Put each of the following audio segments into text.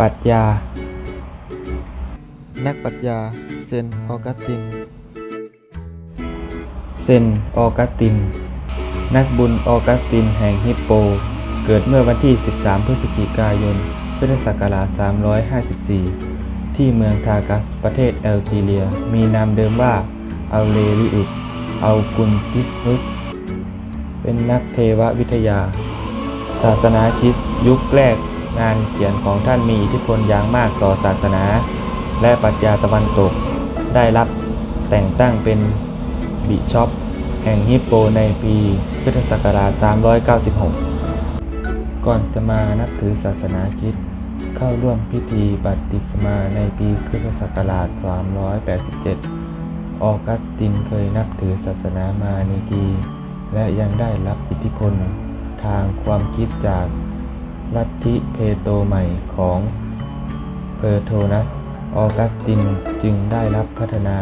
ปรัชญา นักปรัชญา เซนออกัสติน เซนออกัสติน นักบุญออกัสตินแห่งฮิปโป เกิดเมื่อวันที่ 13 พฤศจิกายน พุทธศักราช 354 ที่เมืองทากัส ประเทศแอลจีเรีย มีนามเดิมว่าอัลเลริอุสอัลกุนติสนุสเป็นนักเทววิทยา ศาสนาคริสต์ยุคแรก งานเขียนของท่านมีอิทธิพลอย่างมากต่อศาสนา และปรัชญาตะวันตก ได้รับแต่งตั้งเป็นบิชอปแห่งฮิปโปในปีพุทธศักราช 396 ก่อนจะมานับถือศาสนาคริสต์เข้าร่วมพิธีบัพติศมาในปีพุทธศักราช 387 ออกัสตินเคยนับถือศาสนามานีกี และยังได้รับอิทธิพลทางความคิดจาก ลัทธิเพโตใหม่ของเพอร์โทนัสออกัสตินจึงได้รับพัฒนา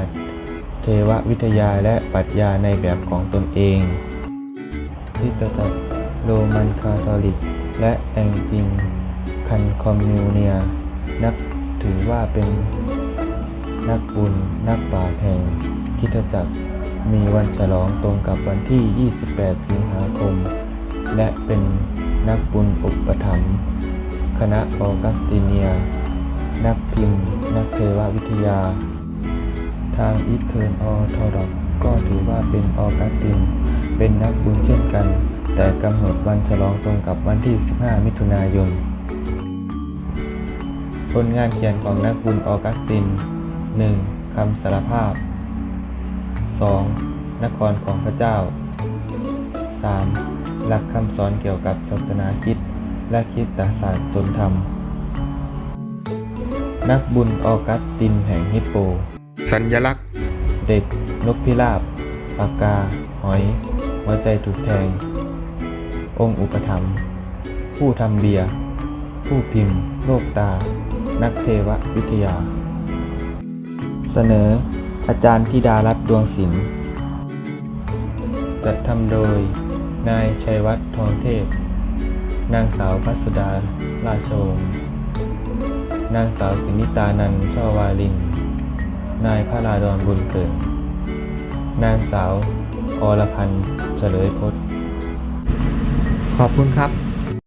เทววิทยาและปรัชญาในแบบของตนเองคริสตจักรโรมันคาทอลิก และแองจินคันคอมมิวเนีย นับถือว่าเป็นนักบุญนักบาปแห่งคริสตจักรมีวันฉลองตรงกับวันที่ 28 สิงหาคม และเป็น นักบุญอุปถัมภ์คณะออกัสติเนีย นักพิมพ์ นักเทววิทยา ทางอีเทิร์นออทอดอกก็ถือว่าเป็นออกัสติน เป็นนักบุญเช่นกัน แต่กำหนดวันฉลองตรงกับวันที่ 15 มิถุนายน ผลงานเขียนของนักบุญออกัสติน 1. คำสารภาพ 2. นครของพระเจ้า 3. หลักคำสอนเกี่ยวกับศาสนาคริดและคริดศาสตร์สนธรรม นักบุญออกัสตินแห่งฮิปโป สัญลักษณ์ เด็ก นกพิราบปากกา หอย หัวใจถูกแทง องค์อุปถัมภ์ผู้ทำเบียร์ ผู้พิมพ์ โลกตา นักเทววิทยา เสนอ อาจารย์ธิดารัตน์ดวงศิลป์จัดทำโดย นายชัยวัฒน์ทองเทพ นางสาวพัสดาราชวงศ์นางสาวสินิตานันท์ช่อวาลิน นายพระราดอนบุญเกิด นางสาวอรพันธ์เฉลยพจน์ ขอบคุณครับ